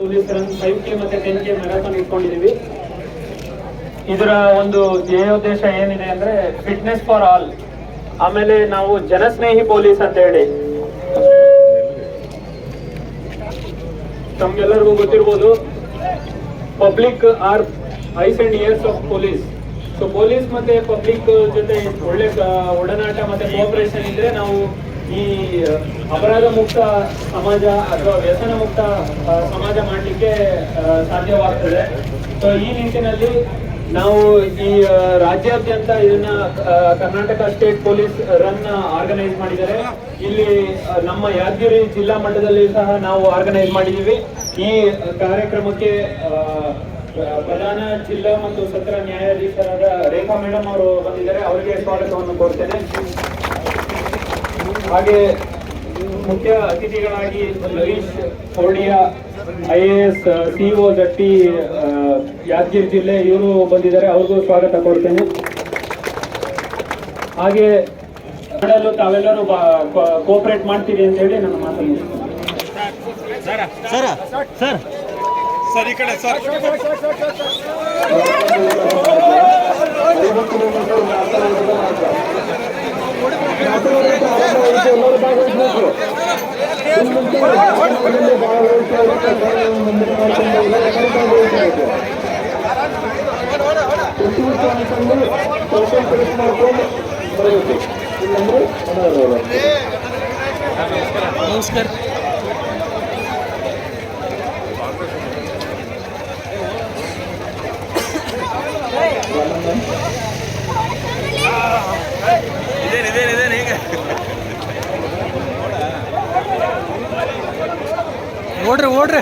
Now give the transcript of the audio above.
Run five ಮತ್ತೆ ten K marathon ಇಟ್ಕೊಂಡಿದೀವಿ ಇದರ ಒಂದು ಧ್ಯೇಯೋದ್ದೇಶ ಏನಿದೆ ಅಂದ್ರೆ ಫಿಟ್ನೆಸ್ ಫಾರ್ ಆಲ್ ಆಮೇಲೆ ನಾವು ಜನಸ್ನೇಹಿ ಪೊಲೀಸ್ ಅಂತ ಹೇಳಿ. ತಮ್ಗೆಲ್ಲರಿಗೂ ಗೊತ್ತಿರ್ಬೋದು public are eyes and ears of police so police ಮತ್ತೆ ಪಬ್ಲಿಕ್ ಜೊತೆ ಒಳ್ಳೆ ಒಡನಾಟ ಮತ್ತೆ ಕೋಆಪರೇಷನ್ ಇದ್ರೆ ನಾವು ಈ ಅಪರಾಧ ಮುಕ್ತ ಸಮಾಜ ಅಥವಾ ವ್ಯಸನ ಮುಕ್ತ ಸಮಾಜ ಮಾಡಲಿಕ್ಕೆ ಸಾಧ್ಯವಾಗ್ತದೆ. ಸೊ ಈ ನಿಟ್ಟಿನಲ್ಲಿ ನಾವು ಈ ರಾಜ್ಯಾದ್ಯಂತ ಇದನ್ನ Karnataka state police run organise ಮಾಡಿದ್ದಾರೆ. ಇಲ್ಲಿ ನಮ್ಮ ಯಾದಗಿರಿ ಜಿಲ್ಲಾ ಮಟ್ಟದಲ್ಲಿ ಸಹ ನಾವು ಆರ್ಗನೈಸ್ ಮಾಡಿದ್ದೀವಿ. ಈ ಕಾರ್ಯಕ್ರಮಕ್ಕೆ ಪ್ರಧಾನ ಜಿಲ್ಲಾ ಮತ್ತು ಸತ್ರ ನ್ಯಾಯಾಧೀಶರಾದ ರೇಖಾ ಮೇಡಮ್ ಅವರು ಬಂದಿದ್ದಾರೆ. ಅವರಿಗೆ ಸ್ವಾಗತವನ್ನು ಕೋರ್ತೇನೆ. ಹಾಗೆ ಮುಖ್ಯ ಅತಿಥಿಗಳಾಗಿ Lavish Kordia I A S CEO ಜಟ್ಟಿ ಯಾದಗಿರಿ ಜಿಲ್ಲೆ ಇವರು ಬಂದಿದ್ದಾರೆ. ಅವ್ರಿಗೂ ಸ್ವಾಗತ ಕೊಡ್ತೇನೆ. ಹಾಗೆ ಮಾಡಲು ತಾವೆಲ್ಲರೂ ಕೋಪರೇಟ್ ಮಾಡ್ತೀವಿ ಅಂತ ಹೇಳಿ ನನ್ನ ಮಾತನ್ನು ಸರಿ ಸರ್. ಸರ್ ಈ ಕಡೆ ಸರ್ ನಮಸ್ಕಾರ ಇದೇನು ಇದೇನು ಇದೇನು ಹೀಗೆ ಓಡ್ರಿ ಓಡ್ರಿ